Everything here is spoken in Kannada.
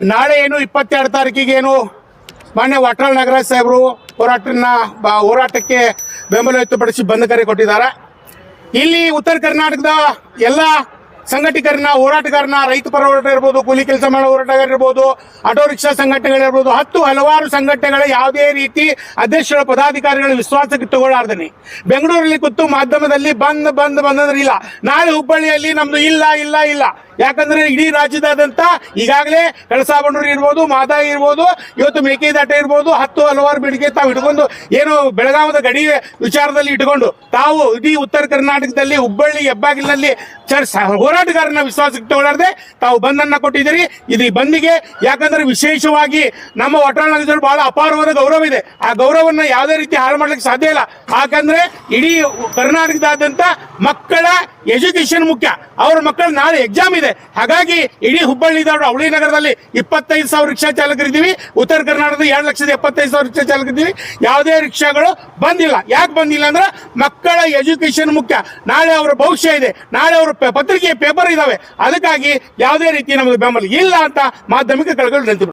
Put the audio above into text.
ನಾಳೆ ಏನು ಇಪ್ಪತ್ತೆರಡು ತಾರೀಕಿಗೆ ಏನು ಮಾನ್ಯ ವಾಟಾಳ್ ನಾಗರಾಜ್ ಸಾಹೇಬರು ಹೋರಾಟನ ಹೋರಾಟಕ್ಕೆ ಬೆಂಬಲ ವ್ಯಕ್ತಪಡಿಸಿ ಬಂದ್ ಕರೆ ಕೊಟ್ಟಿದ್ದಾರೆ. ಇಲ್ಲಿ ಉತ್ತರ ಕರ್ನಾಟಕದ ಎಲ್ಲ ಸಂಘಟಕರನ್ನ ಹೋರಾಟಗಾರನ ರೈತ ಪರ ಹೋರಾಟ ಇರ್ಬೋದು, ಕೂಲಿ ಕೆಲಸ ಮಾಡೋ ಹೋರಾಟಗಾರ ಇರ್ಬೋದು, ಆಟೋ ರಿಕ್ಷಾ ಸಂಘಟನೆಗಳಿರ್ಬೋದು ಹತ್ತು ಹಲವಾರು ಸಂಘಟನೆಗಳ ಯಾವುದೇ ರೀತಿ ಅಧ್ಯಕ್ಷರ ಪದಾಧಿಕಾರಿಗಳ ವಿಶ್ವಾಸಕ್ಕೆ ತಗೊಳ್ಳಾರ್ದನಿ. ಬೆಂಗಳೂರಲ್ಲಿ ಕೂತು ಮಾಧ್ಯಮದಲ್ಲಿ ಬಂದ್ ಬಂದ್ ಬಂದಂದ್ರೆ ಇಲ್ಲ. ನಾಳೆ ಹುಬ್ಬಳ್ಳಿಯಲ್ಲಿ ನಮ್ದು ಇಲ್ಲ ಇಲ್ಲ ಇಲ್ಲ. ಯಾಕಂದ್ರೆ ಇಡೀ ರಾಜ್ಯದಾದ್ಯಂತ ಈಗಾಗಲೇ ಕಳಸಾ ಬಂಡೂರು ಇರ್ಬೋದು ಮಾದಾಯಿ ಇರ್ಬೋದು, ಇವತ್ತು ಮೇಕೆದಾಟ ಇರ್ಬೋದು, ಹತ್ತು ಹಲವಾರು ಬೇಡಿಕೆ ತಾವು ಇಟ್ಕೊಂಡು ಏನು ಬೆಳಗಾವದ ಗಡಿ ವಿಚಾರದಲ್ಲಿ ಇಟ್ಕೊಂಡು ತಾವು ಇಡೀ ಉತ್ತರ ಕರ್ನಾಟಕದಲ್ಲಿ ಹುಬ್ಬಳ್ಳಿ, ಹೆಬ್ಬಾಗಿಲಿನಲ್ಲಿ ಚರ್ಚ್ ಹೋರಾಟಗಾರನ ವಿಶ್ವಾಸಕ್ಕೆ ತಗೊಳ್ಳಾರ್ದೆ ತಾವು ಬಂದನ್ನ ಕೊಟ್ಟಿದ್ದೀರಿ. ಇದು ಬಂದಿಗೆ ಯಾಕಂದ್ರೆ ವಿಶೇಷವಾಗಿ ನಮ್ಮ ಒಟ್ಟಾಳ ಬಹಳ ಅಪಾರವಾದ ಗೌರವ ಇದೆ. ಆ ಗೌರವನ್ನ ಯಾವುದೇ ರೀತಿ ಹಾಳು ಮಾಡ್ಲಿಕ್ಕೆ ಸಾಧ್ಯ ಇಲ್ಲ. ಯಾಕಂದ್ರೆ ಇಡೀ ಕರ್ನಾಟಕದಾದ್ಯಂತ ಮಕ್ಕಳ ಎಜುಕೇಶನ್ ಮುಖ್ಯ. ಅವ್ರ ಮಕ್ಕಳ ನಾಳೆ ಎಕ್ಸಾಮ್ ಇದೆ. ಹಾಗಾಗಿ ಇಡೀ ಹುಬ್ಬಳ್ಳಿ ಧಾರವಾಡ ಅವಳಿ ನಗರದಲ್ಲಿ ಇಪ್ಪತ್ತೈದು ಸಾವಿರ ರಿಕ್ಷಾ ಚಾಲಕರಿದ್ದೀವಿ. ಉತ್ತರ ಕರ್ನಾಟಕದ ಎರಡು ಲಕ್ಷದ ಎಪ್ಪತ್ತೈದು ಸಾವಿರ ರಿಕ್ಷಾ ಚಾಲಕರಿದ್ದೀವಿ. ಯಾವುದೇ ರಿಕ್ಷಾಗಳು ಬಂದಿಲ್ಲ. ಯಾಕೆ ಬಂದಿಲ್ಲ ಅಂದ್ರೆ ಮಕ್ಕಳ ಎಜುಕೇಶನ್ ಮುಖ್ಯ. ನಾಳೆ ಅವರ ಭವಿಷ್ಯ ಇದೆ. ನಾಳೆ ಅವರ ಪತ್ರಿಕೆ ಪೇಪರ್ ಇದಾವೆ. ಅದಕ್ಕಾಗಿ ಯಾವುದೇ ರೀತಿ ನಮಗೆ ಬೆಂಬಲ ಇಲ್ಲ ಅಂತ ಮಾಧ್ಯಮಿಕ ಕಳಗಳು ನಿಂತು